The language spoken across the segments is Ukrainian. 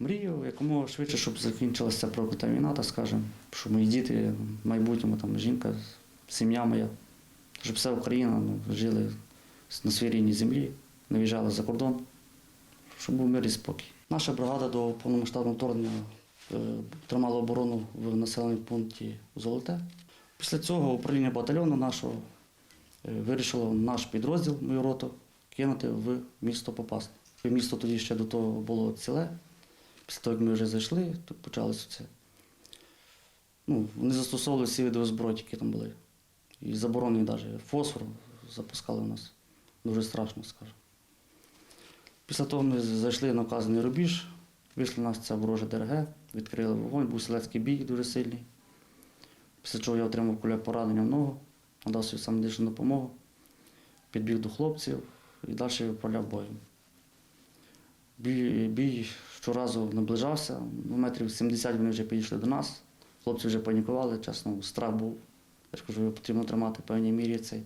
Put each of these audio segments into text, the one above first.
Мрію якомога швидше, щоб закінчилася ця проклята війна, так скажемо, щоб мої діти, в майбутньому там жінка, сім'я моя, щоб вся Україна ну, жили на своїй рідній землі, не виїжджали за кордон, щоб був мир і спокій. Наша бригада до повномасштабного вторгнення е, тримала оборону в населеному пункті Золоте. Після цього управління батальйону нашого е, вирішило наш підрозділ, мою роту, кинути в місто Попасне. Місто тоді ще до того було ціле. Після того, як ми вже зайшли, то почалося це. Ну, вони застосовували всі види озброї, які там були. І заборонені навіть фосфор запускали в нас. Дуже страшно, скажу. Після того ми зайшли на вказаний рубіж, вийшли на нас ця ворожа ДРГ, відкрили вогонь, був селецький бій дуже сильний. Після чого я отримав куля поранення в ногу, надав свою самодичну допомогу, підбіг до хлопців і далі відправляв боєм. Бій, бій щоразу наближався, ну, метрів 70 вони вже підійшли до нас. Хлопці вже панікували, чесно, страх був. Я ж кажу, потрібно тримати в певній мірі цей.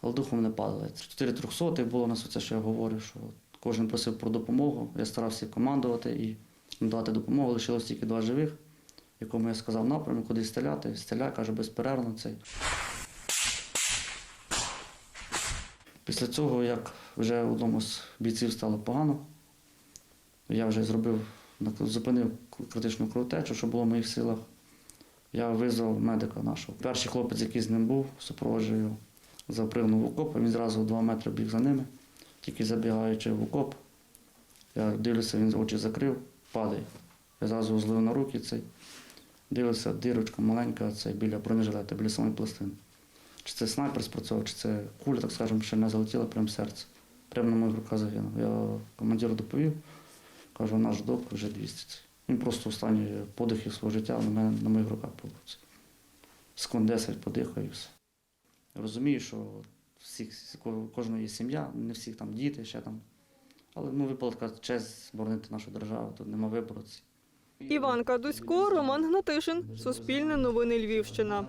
Але духом не падали. Чотири трьохсоти було у нас оце, що я говорю, що кожен просив про допомогу. Я старався командувати і надавати допомогу. Лишилось тільки два живих, якому я сказав напрямок, куди стріляти. Стріляй, каже, безперервно цей. Після цього, як вже одному з бійців стало погано, я вже зробив, зупинив критичну кровотечу, що було в моїх силах. Я визвав медика нашого. Перший хлопець, який з ним був, супроводжував його, запригнув в окоп, він зразу два метри біг за ними, тільки забігаючи в окоп. Я дивлюся, він очі закрив, падає. Я зразу злив на руки цей. Дивлюся, дирочка маленька, це біля бронежилета, біля самої пластини. Чи це снайпер спрацьовував, чи це куля, так скажемо, ще не залетіла прямо в серце. Прямо на моїх руках загинув. Я командиру доповів, кажу, наш доп вже 200. Він просто останні подихи свого життя на мене на моїх руках був. Секунд 10 подихаю і все. Я розумію, що всіх, ко- кожного є сім'я, не всіх там діти ще там. Але ну, випала така честь боронити нашу державу, тут нема вибору. Іван Кадусько, Роман Гнатишин, Суспільне новини Львівщина.